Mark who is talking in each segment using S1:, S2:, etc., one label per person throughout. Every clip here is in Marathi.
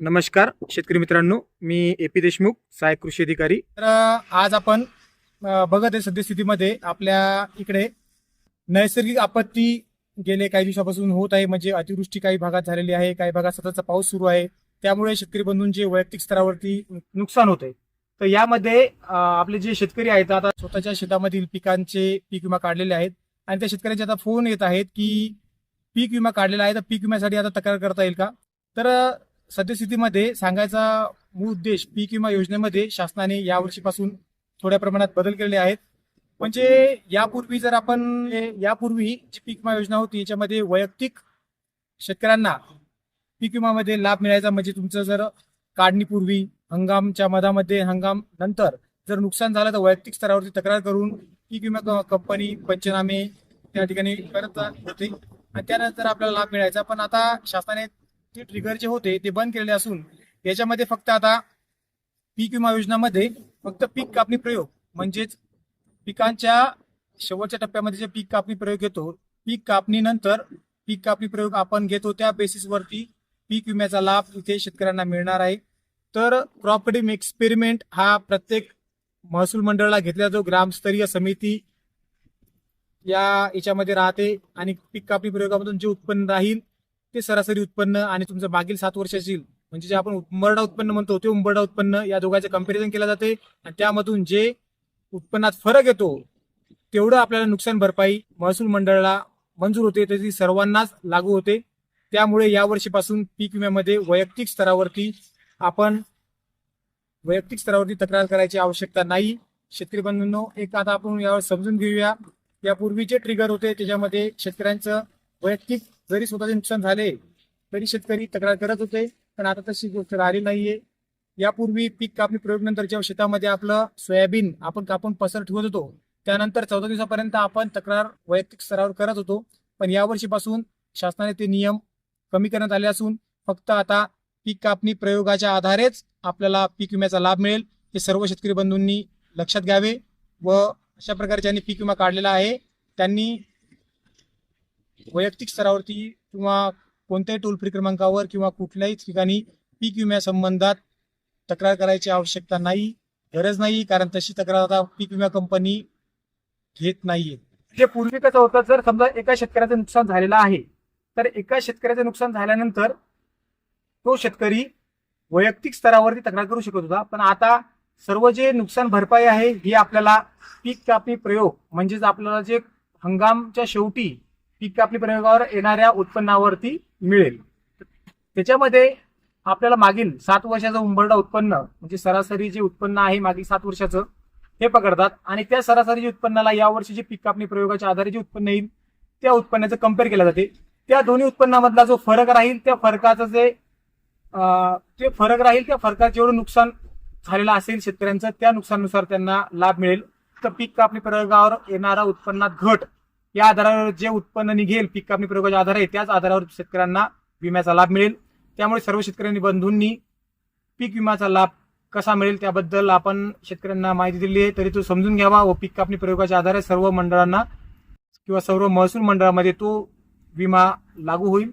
S1: नमस्कार शेतकरी मित्रांनो मी ए पी देशमुख सहाय्यक कृषी अधिकारी. तर आज आपण बघत आहे सद्यस्थितीमध्ये आपल्या इकडे नैसर्गिक आपत्ती गेले काही दिवसापासून होत आहे म्हणजे अतिवृष्टी काही भागात झालेली आहे काही भागात सततचा पाऊस सुरू आहे. त्यामुळे शेतकरी बंधूंचे वैयक्तिक स्तरावरती नुकसान होत आहे तर यामध्ये आपले जे शेतकरी आहेत आता स्वतःच्या शेतामधील पिकांचे पीक विमा काढलेले आहेत. आणि त्या शेतकऱ्यांचे आता फोन येत आहेत की पीक विमा काढलेला आहे तर पीक विम्यासाठी आता तक्रार करता येईल का? तर सद्यस्थितीमध्ये सांगायचा मूळ उद्देश पीक विमा योजनेमध्ये शासनाने यावर्षीपासून थोड्या प्रमाणात बदल केलेले आहेत. म्हणजे यापूर्वी जर आपण यापूर्वी जी पीक विमा योजना होती याच्यामध्ये वैयक्तिक शेतकऱ्यांना पीक विमामध्ये लाभ मिळायचा म्हणजे तुमचं जर काढणीपूर्वी हंगामच्या मधामध्ये हंगाम नंतर जर नुकसान झालं तर वैयक्तिक स्तरावरती तक्रार करून पीक विमा कंपनी पंचनामे त्या ठिकाणी करत होते. आणि त्यानंतर आपल्याला लाभ मिळायचा. पण आता शासनाने जे ट्रिगरचे होते ते बंद केलेले असून याच्यामध्ये फक्त आता पीक विमा योजनामध्ये फक्त पीक कापणी प्रयोग म्हणजेच पिकांच्या शेवटच्या टप्प्यामध्ये जे पीक कापणी प्रयोग घेतो पीक कापणीनंतर पीक कापणी प्रयोग आपण घेतो त्या बेसिसवरती पीक विम्याचा लाभ इथे शेतकऱ्यांना मिळणार आहे. तर क्रॉप एक्सपेरिमेंट हा प्रत्येक महसूल मंडळाला घेतला जो ग्रामस्तरीय समिती या याच्यामध्ये राहते आणि पीक कापणी प्रयोगामधून जे उत्पन्न राहील ते सरासरी उत्पन्न आणि तुमचं मागील सात वर्षातील म्हणजे जे आपण उंबरडा उत्पन्न म्हणतो ते उंबरडा उत्पन्न या दोघांचे कंपॅरिझन केलं जाते आणि त्यामधून जे उत्पन्नात फरक येतो तेवढं आपल्याला नुकसान भरपाई महसूल मंडळाला मंजूर होते. त्याची सर्वांनाच लागू होते. त्यामुळे या वर्षीपासून पीक विम्यामध्ये वैयक्तिक स्तरावरती आपण वैयक्तिक स्तरावरती तक्रार करायची आवश्यकता नाही. शेतकरी बंधूंनो एक आता आपण यावर समजून घेऊया. यापूर्वी जे ट्रिगर होते त्याच्यामध्ये शेतकऱ्यांचं वैयक्तिक जरी स्वतःचे नुकसान झाले तरी शेतकरी तक्रार करत होते पण आता तशी गोष्ट राहिली नाहीये. यापूर्वी पीक कापणी प्रयोग जेव्हा शेतामध्ये आपलं सोयाबीन आपण कापून पसर ठेवत होतो. त्यानंतर चौदा दिवसापर्यंत आपण तक्रार वैयक्तिक स्तरावर करत होतो पण यावर्षीपासून शासनाने ते नियम कमी करण्यात आले असून फक्त आता पीक कापणी प्रयोगाच्या आधारेच आपल्याला पीक विम्याचा लाभ मिळेल हे सर्व शेतकरी बंधूंनी लक्षात घ्यावे व अशा प्रकारे ज्यांनी पीक विमा काढलेला आहे. त्यांनी वैयक्तिक स्तरावरती किंवा कोणत्याही टोल फ्री क्रमांकावर किंवा कुठल्याही ठिकाणी पीक विम्यासंबंधात तक्रार करायची आवश्यकता नाही गरज नाही कारण तशी तक्रार आता पीक विमा कंपनी घेत नाहीये. जे पूर्वी कसं होतं जर समजा एका शेतकऱ्याचं नुकसान झालेलं आहे तर एका शेतकऱ्याचं नुकसान झाल्यानंतर तो शेतकरी वैयक्तिक स्तरावरती तक्रार करू शकत होता पण आता सर्व जे नुकसान भरपाई आहे ही आपल्याला पीक कापणी प्रयोग म्हणजेच आपल्याला जे हंगामच्या शेवटी पीक कापणी प्रयोगावर येणाऱ्या उत्पन्नावरती मिळेल. त्याच्यामध्ये आपल्याला मागील सात वर्षाचं उंबरडा उत्पन्न म्हणजे सरासरी जे उत्पन्न आहे मागील सात वर्षाचं हे पकडतात. आणि त्या सरासरी उत्पन्नाला या वर्षी जे पीक कापणी प्रयोगाच्या आधारे जे उत्पन्न येईल त्या उत्पन्नाचं कंपेअर केलं जाते. त्या दोन्ही उत्पन्नामधला जो फरक राहील त्या फरकाचं जे ते फरक राहील त्या फरकात जेवढं नुकसान झालेलं असेल शेतकऱ्यांचं त्या नुकसानुसार त्यांना लाभ मिळेल. तर पीक कापणी प्रयोगावर येणारा उत्पन्नात घट या आधारावर जे उत्पन्न निघेल पीक कापणी प्रयोगाच्या आधारे त्याच आधारावर शेतकऱ्यांना विम्याचा लाभ मिळेल. त्यामुळे सर्व शेतकऱ्यांनी बंधूंनी पीक विम्याचा लाभ कसा मिळेल त्याबद्दल आपण शेतकऱ्यांना माहिती दिली आहे. तरी तो समजून घ्यावा व पीक कापणी प्रयोगाच्या आधारे सर्व मंडळांना किंवा सर्व महसूल मंडळामध्ये तो विमा लागू होईल.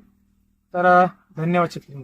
S1: तर धन्यवाद शेतकरी